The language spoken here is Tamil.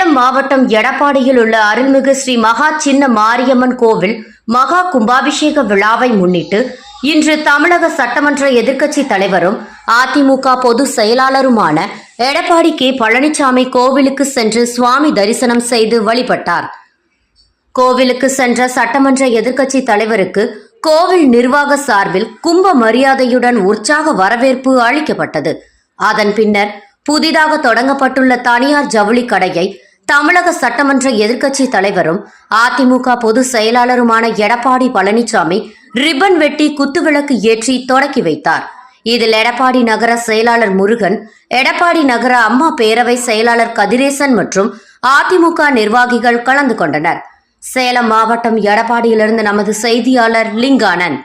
சேலம் மாவட்டம் எடப்பாடியில் உள்ள அருள்மிகு ஸ்ரீ மகா சின்ன மாரியம்மன் கோவில் மகா கும்பாபிஷேக விழாவை முன்னிட்டு இன்று தமிழக சட்டமன்ற எதிர்க்கட்சி தலைவரும் அதிமுக பொது செயலாளருமான எடப்பாடி கே. பழனிசாமி கோவிலுக்கு சென்று சுவாமி தரிசனம் செய்து வழிபட்டார். கோவிலுக்கு சென்ற சட்டமன்ற எதிர்க்கட்சி தலைவருக்கு கோவில் நிர்வாக சார்பில் கும்ப மரியாதையுடன் உற்சாக வரவேற்பு அளிக்கப்பட்டது. அதன் பின்னர் புதிதாக தொடங்கப்பட்டுள்ள தனியார் ஜவுளி கடையை தமிழக சட்டமன்ற எதிர்க்கட்சி தலைவரும் அதிமுக பொதுச் செயலாளருமான எடப்பாடி பழனிசாமி ரிப்பன் வெட்டி குத்துவிளக்கு ஏற்றி தொடக்கி வைத்தார். இதில் எடப்பாடி நகர செயலாளர் முருகன் எடப்பாடி நகர அம்மா பேரவை செயலாளர் கதிரேசன் மற்றும் அதிமுக நிர்வாகிகள் கலந்து கொண்டனர். சேலம் மாவட்டம் எடப்பாடியிலிருந்து நமது செய்தியாளர் லிங்கானன்